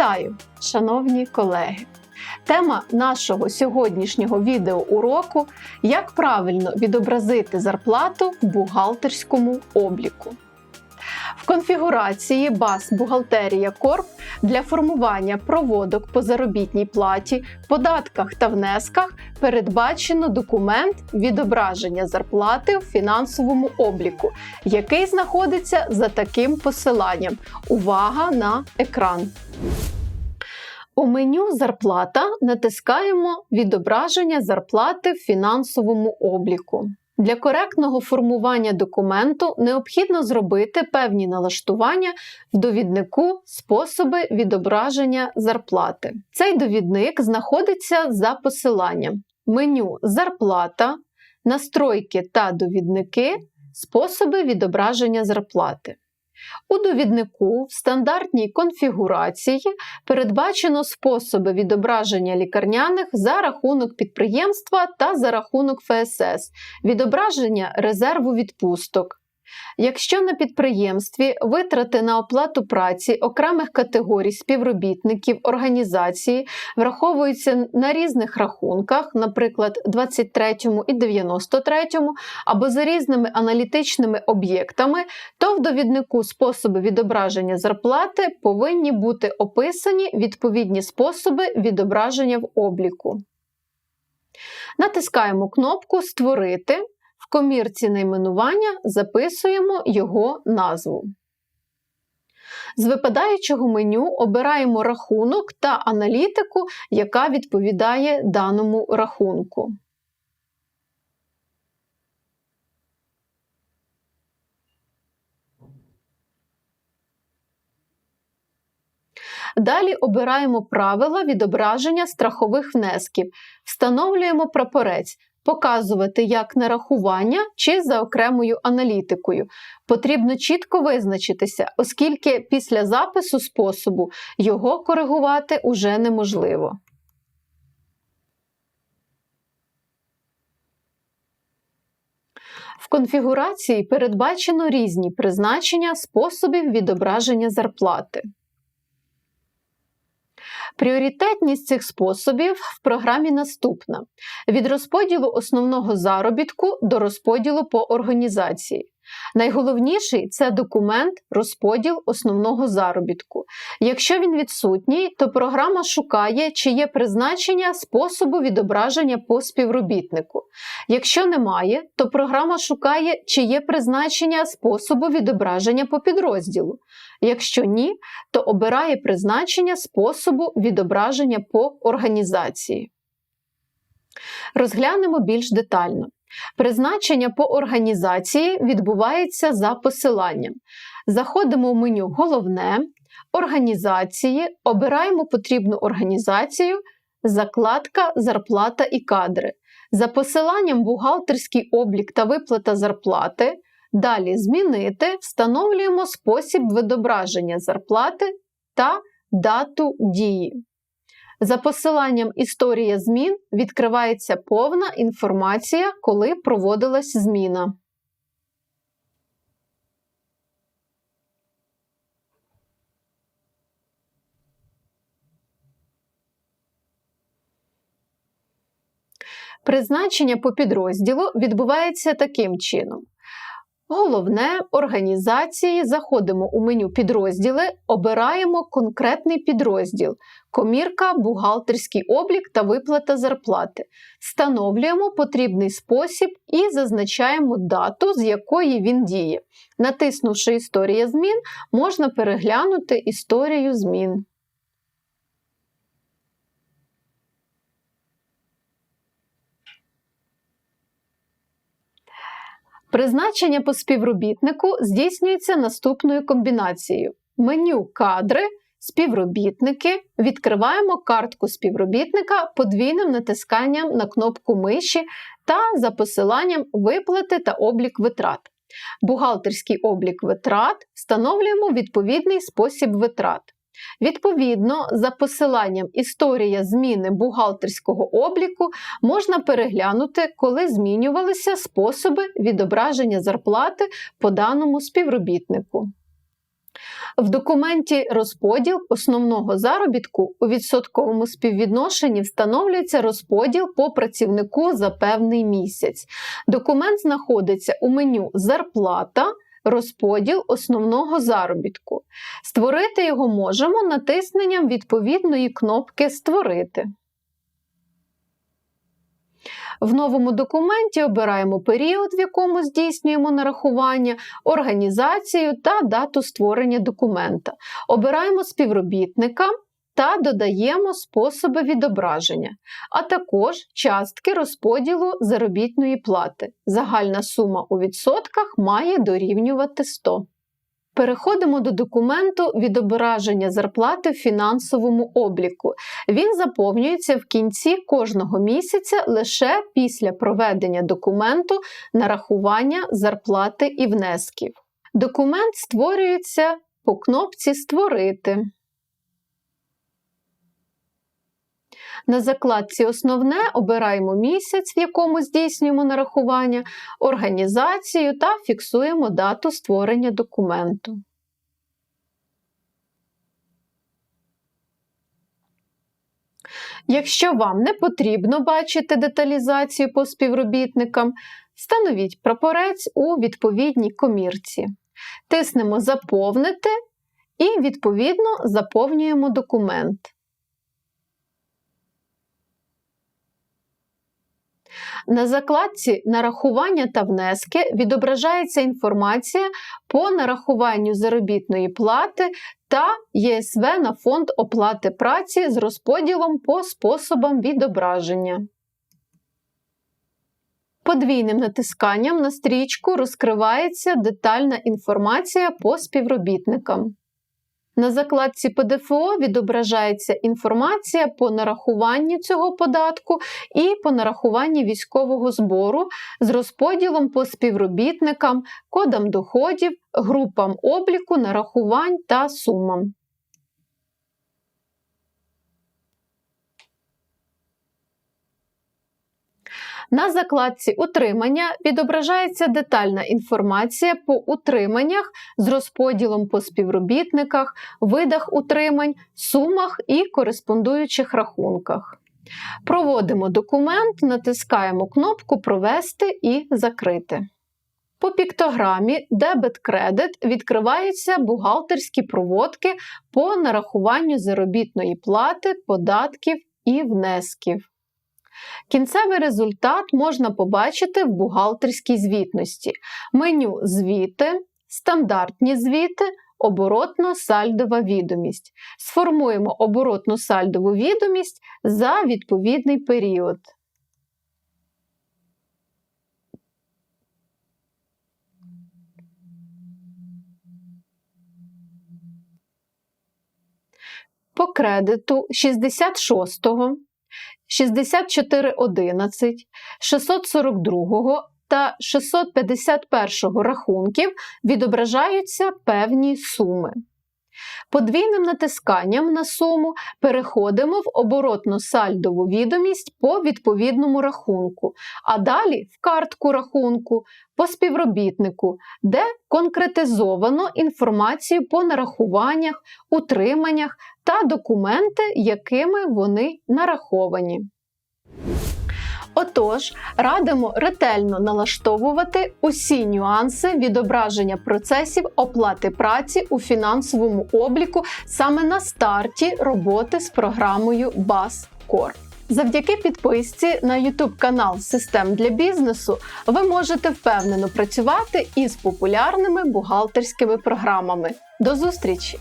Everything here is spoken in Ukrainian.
Вітаю, шановні колеги! Тема нашого сьогоднішнього відеоуроку як правильно відобразити зарплату в бухгалтерському обліку. В конфігурації БАС Бухгалтерія Корп для формування проводок по заробітній платі, податках та внесках передбачено документ відображення зарплати в фінансовому обліку, який знаходиться за таким посиланням. Увага на екран. У меню Зарплата натискаємо Відображення зарплати в фінансовому обліку. Для коректного формування документу необхідно зробити певні налаштування в довіднику Способи відображення зарплати. Цей довідник знаходиться за посиланням меню Зарплата, Настройки та довідники, Способи відображення зарплати. У довіднику в стандартній конфігурації передбачено способи відображення лікарняних за рахунок підприємства та за рахунок ФСС, відображення резерву відпусток. Якщо на підприємстві витрати на оплату праці окремих категорій співробітників організації враховуються на різних рахунках, наприклад, 23 і 93, або за різними аналітичними об'єктами, то в довіднику способи відображення зарплати повинні бути описані відповідні способи відображення в обліку. Натискаємо кнопку Створити. Комірці найменування записуємо його назву. З випадаючого меню обираємо рахунок та аналітику, яка відповідає даному рахунку. Далі обираємо правила відображення страхових внесків, встановлюємо прапорець показувати як нарахування чи за окремою аналітикою. Потрібно чітко визначитися, оскільки після запису способу його коригувати уже неможливо. В конфігурації передбачено різні призначення способів відображення зарплати. Пріоритетність цих способів в програмі наступна: від розподілу основного заробітку до розподілу по організації. Найголовніший це документ розподіл основного заробітку. Якщо він відсутній, то програма шукає, чи є призначення способу відображення по співробітнику. Якщо немає, то програма шукає, чи є призначення способу відображення по підрозділу. Якщо ні, то обирає призначення способу відображення по організації. Розглянемо більш детально. Призначення по організації відбувається за посиланням. Заходимо в меню Головне, Організації, обираємо потрібну організацію, закладка Зарплата і кадри. За посиланням бухгалтерський облік та виплата зарплати. Далі Змінити, встановлюємо спосіб відображення зарплати та дату дії. За посиланням Історія змін відкривається повна інформація, коли проводилась зміна. Призначення по підрозділу відбувається таким чином. Головне організації. Заходимо у меню підрозділи, обираємо конкретний підрозділ, комірка, бухгалтерський облік та виплата зарплати. Встановлюємо потрібний спосіб і зазначаємо дату, з якої він діє. Натиснувши Історія змін, можна переглянути історію змін. Призначення по співробітнику здійснюється наступною комбінацією: меню кадри, співробітники. Відкриваємо картку співробітника подвійним натисканням на кнопку миші та за посиланням виплати та облік витрат. Бухгалтерський облік витрат встановлюємо відповідний спосіб витрат. Відповідно, за посиланням Історія зміни бухгалтерського обліку можна переглянути, коли змінювалися способи відображення зарплати по даному співробітнику. В документі розподіл основного заробітку у відсотковому співвідношенні встановлюється розподіл по працівнику за певний місяць. Документ знаходиться у меню Зарплата. Розподіл основного заробітку. Створити його можемо натисненням відповідної кнопки Створити. В новому документі обираємо період, в якому здійснюємо нарахування, організацію та дату створення документа. Обираємо співробітника та додаємо способи відображення, а також частки розподілу заробітної плати. Загальна сума у відсотках має дорівнювати 100. Переходимо до документу відображення зарплати в фінансовому обліку. Він заповнюється в кінці кожного місяця лише після проведення документу нарахування зарплати і внесків. Документ створюється по кнопці Створити. На закладці Основне обираємо місяць, в якому здійснюємо нарахування, організацію та фіксуємо дату створення документу. Якщо вам не потрібно бачити деталізацію по співробітникам, встановіть прапорець у відповідній комірці. Тиснемо Заповнити і, відповідно, заповнюємо документ. На закладці Нарахування та внески відображається інформація по нарахуванню заробітної плати та ЄСВ на фонд оплати праці з розподілом по способам відображення. Подвійним натисканням на стрічку розкривається детальна інформація по співробітникам. На закладці ПДФО відображається інформація по нарахуванні цього податку і по нарахуванні військового збору з розподілом по співробітникам, кодам доходів, групам обліку, нарахувань та сумам. На закладці Утримання відображається детальна інформація по утриманнях з розподілом по співробітниках, видах утримань, сумах і кореспондуючих рахунках. Проводимо документ, натискаємо кнопку Провести і Закрити. По піктограмі Дебет-кредит відкриваються бухгалтерські проводки по нарахуванню заробітної плати, податків і внесків. Кінцевий результат можна побачити в бухгалтерській звітності, меню Звіти, стандартні звіти, оборотно-сальдова відомість. Сформуємо оборотну сальдову відомість за відповідний період. По кредиту 66 6411, 642 та 651 рахунків відображаються певні суми. Подвійним натисканням на суму переходимо в оборотну сальдову відомість по відповідному рахунку, а далі в картку рахунку по співробітнику, де конкретизовано інформацію по нарахуваннях, утриманнях та документи, якими вони нараховані. Отож, радимо ретельно налаштовувати усі нюанси відображення процесів оплати праці у фінансовому обліку саме на старті роботи з програмою BAS Завдяки підписці на YouTube канал Систем для бізнесу ви можете впевнено працювати із популярними бухгалтерськими програмами. До зустрічі!